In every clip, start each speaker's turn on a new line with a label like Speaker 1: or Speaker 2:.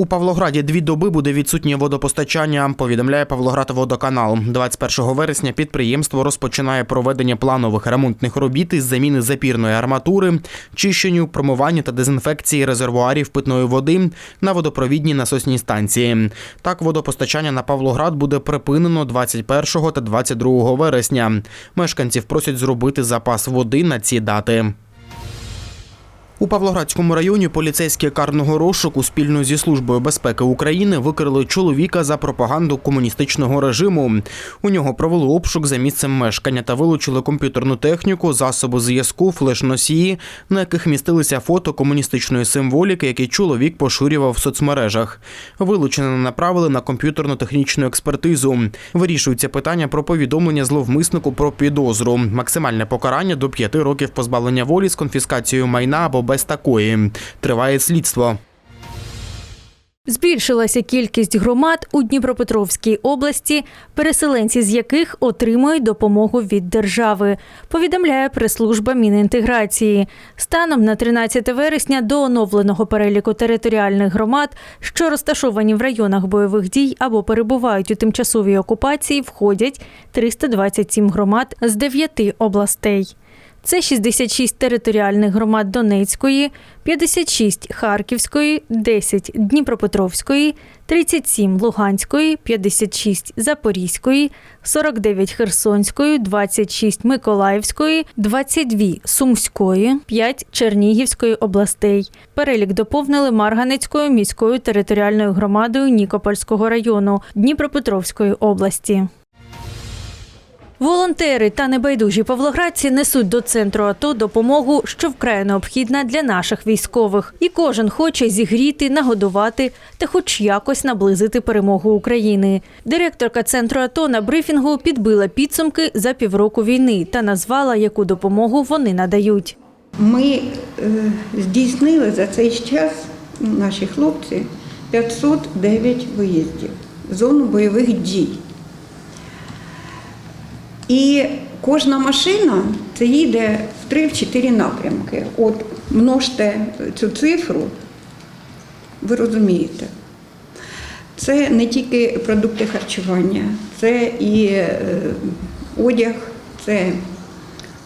Speaker 1: У Павлограді дві доби буде відсутнє водопостачання, повідомляє Павлоградводоканал. 21 вересня підприємство розпочинає проведення планових ремонтних робіт із заміни запірної арматури, чищенню, промивання та дезінфекції резервуарів питної води на водопровідній насосній станції. Так, водопостачання на Павлоград буде припинено 21 та 22 вересня. Мешканців просять зробити запас води на ці дати. У Павлоградському районі поліцейські карного розшуку спільно зі службою безпеки України викрили чоловіка за пропаганду комуністичного режиму. У нього провели обшук за місцем мешкання та вилучили комп'ютерну техніку, засоби зв'язку, флеш-носії, на яких містилися фото комуністичної символіки, які чоловік поширював в соцмережах. Вилучене направили на комп'ютерно-технічну експертизу. Вирішується питання про повідомлення зловмиснику про підозру. Максимальне покарання до 5 років позбавлення волі з конфіскацією майна або без такої. Триває слідство.
Speaker 2: Збільшилася кількість громад у Дніпропетровській області, переселенці з яких отримують допомогу від держави, повідомляє прес-служба Мінінтеграції. Станом на 13 вересня до оновленого переліку територіальних громад, що розташовані в районах бойових дій або перебувають у тимчасовій окупації, входять 327 громад з 9 областей. Це 66 територіальних громад Донецької, 56 Харківської, 10 Дніпропетровської, 37 Луганської, 56 Запорізької, 49 Херсонської, 26 Миколаївської, 22 Сумської, 5 Чернігівської областей. Перелік доповнили Марганецькою міською територіальною громадою Нікопольського району Дніпропетровської області. Волонтери та небайдужі павлоградці несуть до центру АТО допомогу, що вкрай необхідна для наших військових. І кожен хоче зігріти, нагодувати та хоч якось наблизити перемогу України. Директорка центру АТО на брифінгу підбила підсумки за півроку війни та назвала, яку допомогу вони надають.
Speaker 3: Ми е, здійснили за цей час наші хлопці 509 виїздів в зону бойових дій. І кожна машина це їде в 3-4 напрямки. От множте цю цифру, ви розумієте. Це не тільки продукти харчування, це і е, одяг, це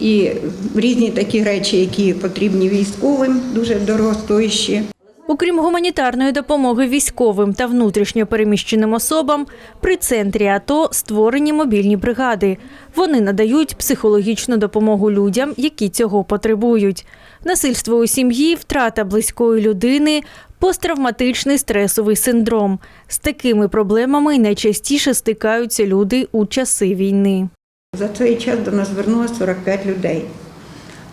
Speaker 3: і різні такі речі, які потрібні військовим, дуже дорогостоящі.
Speaker 2: Окрім гуманітарної допомоги військовим та внутрішньо переміщеним особам, при центрі АТО створені мобільні бригади. Вони надають психологічну допомогу людям, які цього потребують. Насильство у сім'ї, втрата близької людини, посттравматичний стресовий синдром. З такими проблемами найчастіше стикаються люди у часи війни.
Speaker 3: За цей час до нас звернулося 45 людей.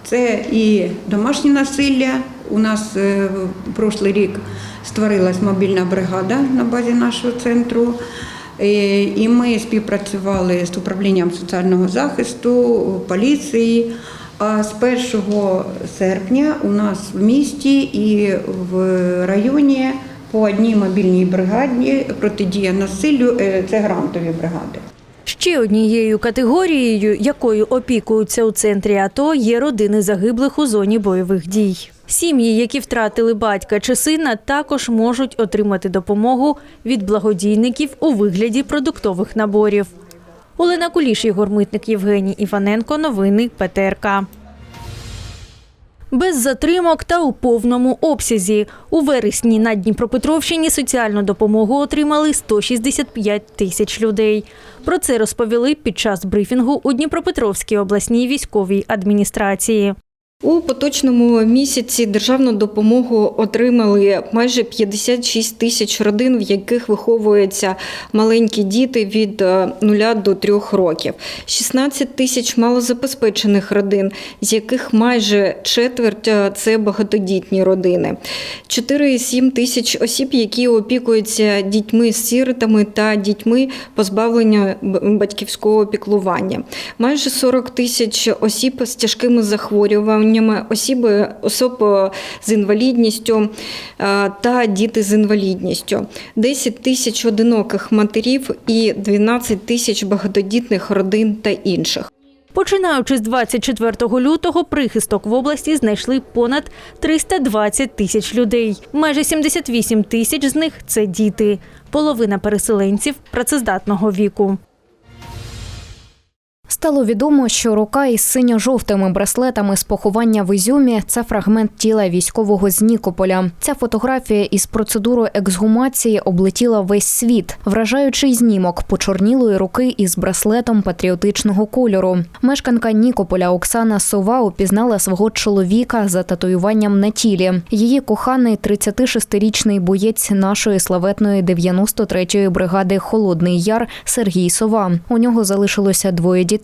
Speaker 3: Це і домашнє насилля. У нас е, прошлий рік створилась мобільна бригада на базі нашого центру. Е, І ми співпрацювали з управлінням соціального захисту, поліції. А з 1 серпня у нас в місті і в районі по одній мобільній бригаді протидія насиллю е, це грантові бригади.
Speaker 2: Ще однією категорією, якою опікуються у центрі АТО, є родини загиблих у зоні бойових дій. Сім'ї, які втратили батька чи сина, також можуть отримати допомогу від благодійників у вигляді продуктових наборів. Олена Куліш, Ігор Митник, Євгеній Іваненко. Новини ПТРК. Без затримок та у повному обсязі. У вересні на Дніпропетровщині соціальну допомогу отримали 165 тисяч людей. Про це розповіли під час брифінгу у Дніпропетровській обласній військовій адміністрації.
Speaker 4: У поточному місяці державну допомогу отримали майже 56 тисяч родин, в яких виховуються маленькі діти від 0 до 3 років, 16 тисяч малозабезпечених родин, з яких майже четверть – це багатодітні родини, 4,7 тисяч осіб, які опікуються дітьми з сиротами та дітьми позбавлення батьківського піклування, майже 40 тисяч осіб з тяжкими захворюваннями, осіби, особ е, з інвалідністю е, та діти з інвалідністю, 10 тисяч одиноких матерів і 12 тисяч багатодітних родин та інших.
Speaker 2: Починаючи з 24 лютого, прихисток в області знайшли понад 320 тисяч людей. Майже 78 тисяч з них це діти. Половина переселенців працездатного віку.
Speaker 5: Стало відомо, що рука із синьо-жовтими браслетами з поховання в Ізюмі це фрагмент тіла військового з Нікополя. Ця фотографія із процедурою ексгумації облетіла весь світ, вражаючий знімок почорнілої руки із браслетом патріотичного кольору. Мешканка Нікополя Оксана Сова упізнала свого чоловіка за татуюванням на тілі. Її коханий 36-річний боєць нашої славетної 93-ї бригади Холодний Яр Сергій Сова. У нього залишилося двоє дітей.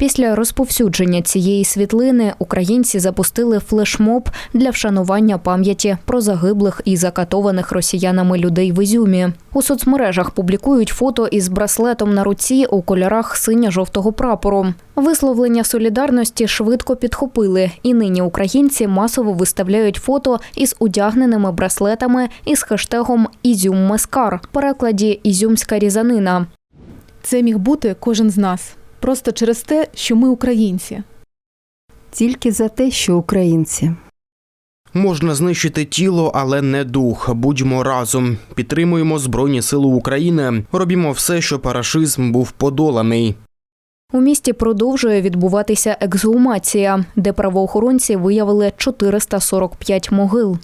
Speaker 5: Після розповсюдження цієї світлини українці запустили флешмоб для вшанування пам'яті про загиблих і закатованих росіянами людей в Ізюмі. У соцмережах публікують фото із браслетом на руці у кольорах синьо-жовтого прапору. Висловлення солідарності швидко підхопили, і нині українці масово виставляють фото із одягненими браслетами із хештегом Ізюм Мескар, в перекладі Ізюмська різанина.
Speaker 6: Це міг бути кожен з нас. Просто через те, що ми українці.
Speaker 7: Тільки за те, що українці.
Speaker 1: Можна знищити тіло, але не дух. Будьмо разом. Підтримуємо Збройні Сили України. Робімо все, щоб рашизм був подоланий.
Speaker 5: У місті продовжує відбуватися ексгумація, де правоохоронці виявили 445 могил.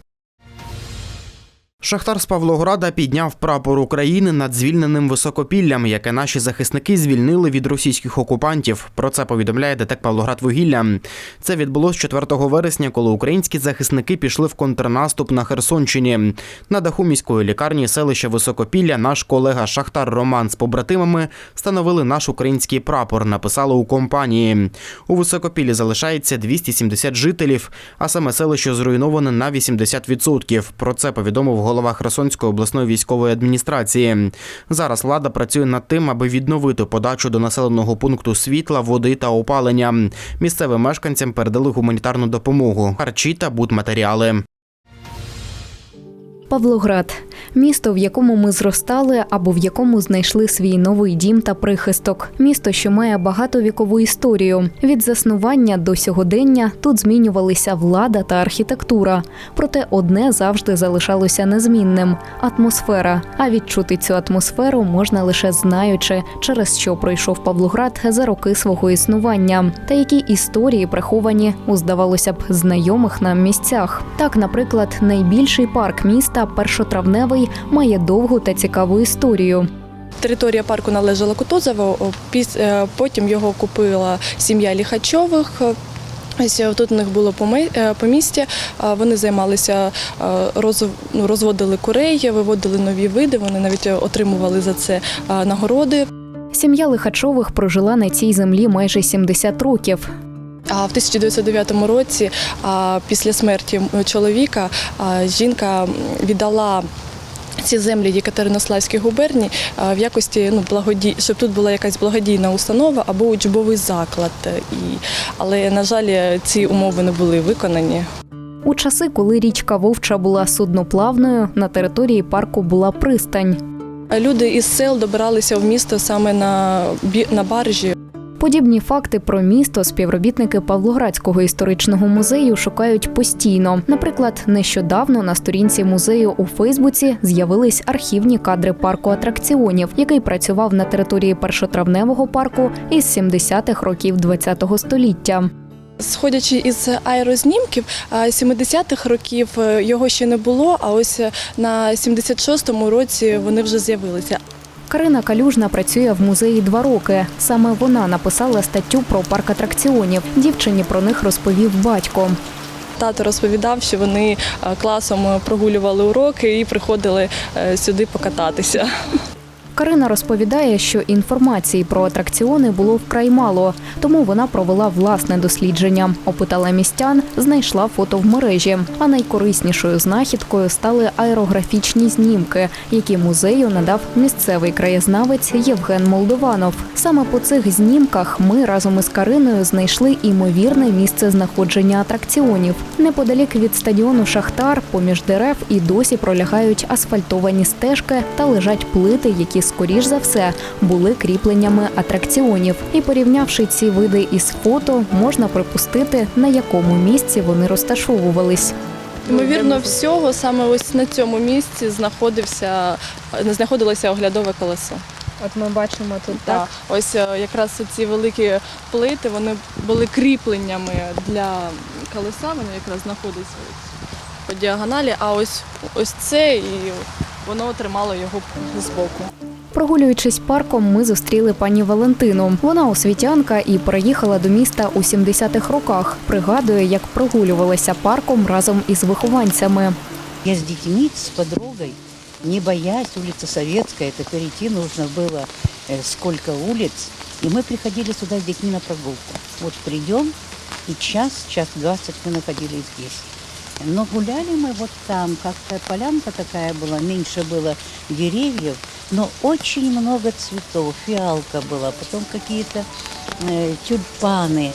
Speaker 1: Шахтар з Павлограда підняв прапор України над звільненим високопіллям, яке наші захисники звільнили від російських окупантів. Про це повідомляє ДТЕК Павлоградвугілля. Це відбулось 4 вересня, коли українські захисники пішли в контрнаступ на Херсонщині. На даху міської лікарні селища Високопілля наш колега Шахтар Роман з побратимами встановили наш український прапор. Написали у компанії. У Високопіллі залишається 270 жителів, а саме селище зруйноване на 80%. Про це повідомив голова Херсонської обласної військової адміністрації. Зараз влада працює над тим, аби відновити подачу до населеного пункту світла, води та опалення. Місцевим мешканцям передали гуманітарну допомогу, харчі та будматеріали.
Speaker 5: Павлоград місто, в якому ми зростали або в якому знайшли свій новий дім та прихисток. Місто, що має багатовікову історію. Від заснування до сьогодення тут змінювалися влада та архітектура. Проте одне завжди залишалося незмінним атмосфера. А відчути цю атмосферу можна лише знаючи, через що пройшов Павлоград за роки свого існування, та які історії приховані у здавалося б знайомих нам місцях. Так, наприклад, найбільший парк міста першотравневий має довгу та цікаву історію.
Speaker 8: Територія парку належала Кутузову, е, потім його купила сім'я Ліхачових. Е, тут у них було е, помістя, вони займалися, ну, розводили курей, виводили нові види, вони навіть отримували за це нагороди.
Speaker 5: Сім'я Лихачових прожила на цій землі майже 70 років.
Speaker 8: А в 1909 році, після смерті чоловіка, жінка віддала. Ці землі Єкатеринославській губернії в якості ну благоді... щоб тут була якась благодійна установа або учбовий заклад. І... Але на жаль, ці умови не були виконані.
Speaker 5: У часи, коли річка Вовча була судноплавною, на території парку була пристань.
Speaker 8: Люди із сел добиралися в місто саме на, на баржі.
Speaker 5: Подібні факти про місто співробітники Павлоградського історичного музею шукають постійно. Наприклад, нещодавно на сторінці музею у Фейсбуці з'явились архівні кадри парку атракціонів, який працював на території першотравневого парку із 70-х років ХХ століття.
Speaker 8: Сходячи із аерознімків, а, 70-х років е, його ще не було, а ось е, на 76-му році вони вже з'явилися.
Speaker 5: Карина Калюжна працює в музеї два роки. Саме вона написала статтю про парк атракціонів. Дівчині про них розповів батько.
Speaker 8: Тато розповідав, що вони е, класом прогулювали уроки і приходили е, сюди покататися.
Speaker 5: Карина розповідає, що інформації про атракціони було вкрай мало, тому вона провела власне дослідження, опитала містян, знайшла фото в мережі. А найкориснішою знахідкою стали аерографічні знімки, які музею надав місцевий краєзнавець Євген Молдованов. Саме по цих знімках ми разом із Кариною знайшли імовірне місце знаходження атракціонів. Неподалік від стадіону Шахтар, поміж дерев і досі пролягають асфальтовані стежки та лежать плити, які скоріш за все, були кріпленнями атракціонів. І порівнявши ці види із фото, можна припустити, на якому місці вони розташовувались.
Speaker 8: Ймовірно, всього саме ось на цьому місці знаходився знаходилося оглядове колесо.
Speaker 9: От ми бачимо тут так.
Speaker 8: Так, ось е, якраз ці великі плити вони були кріпленнями для колеса. Вони якраз знаходяться по діагоналі. А ось ось це і воно тримало його збоку.
Speaker 5: Прогулюючись парком, ми зустріли пані Валентину. Вона освітянка і переїхала до міста у 70-х роках. Пригадує, як прогулювалася парком разом із вихованцями.
Speaker 10: Я с детьми, с подругой, не боясь, улица Советская, это перейти нужно было э, сколько улиц. И мы приходили сюда с детьми на прогулку. Вот придем, и час, час двадцать мы находились здесь. Но гуляли мы вот там, как-то полянка такая была, меньше было деревьев, но очень много цветов, фиалка была, потом какие-то э, тюльпаны.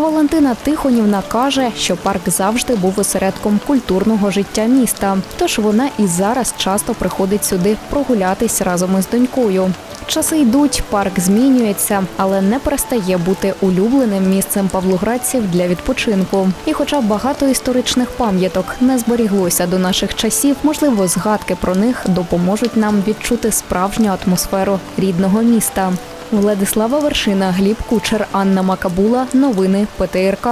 Speaker 5: Валентина Тихонівна каже, що парк завжди був осередком культурного життя міста. Тож вона і зараз часто приходить сюди прогулятись разом із донькою. Часи йдуть, парк змінюється, але не перестає бути улюбленим місцем павлоградців для відпочинку. І, хоча багато історичних пам'яток не зберіглося до наших часів, можливо, згадки про них допоможуть нам відчути справжню атмосферу рідного міста. Владислава Вершина, Гліб Кучер, Анна Макабула. Новини ПТРК.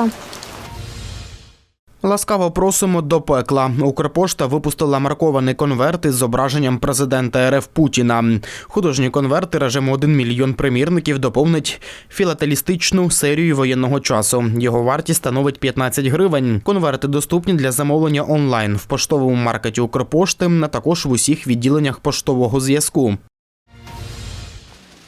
Speaker 1: Ласкаво просимо до пекла. Укрпошта випустила маркований конверт із зображенням президента РФ Путіна. Художній конверт тиражем 1 мільйон примірників доповнить філателістичну серію воєнного часу. Його вартість становить 15 гривень. Конверти доступні для замовлення онлайн в поштовому маркеті Укрпошти, а також в усіх відділеннях поштового зв'язку.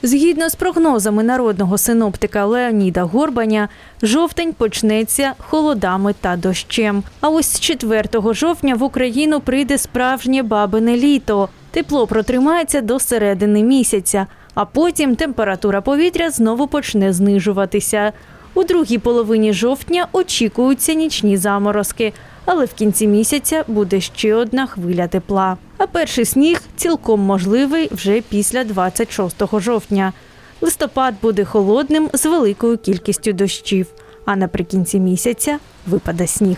Speaker 2: Згідно з прогнозами народного синоптика Леоніда Горбаня, жовтень почнеться холодами та дощем. А ось з 4 жовтня в Україну прийде справжнє бабине літо. Тепло протримається до середини місяця, а потім температура повітря знову почне знижуватися. У другій половині жовтня очікуються нічні заморозки, але в кінці місяця буде ще одна хвиля тепла. А перший сніг цілком можливий вже після 26 жовтня. Листопад буде холодним з великою кількістю дощів, а наприкінці місяця випаде сніг.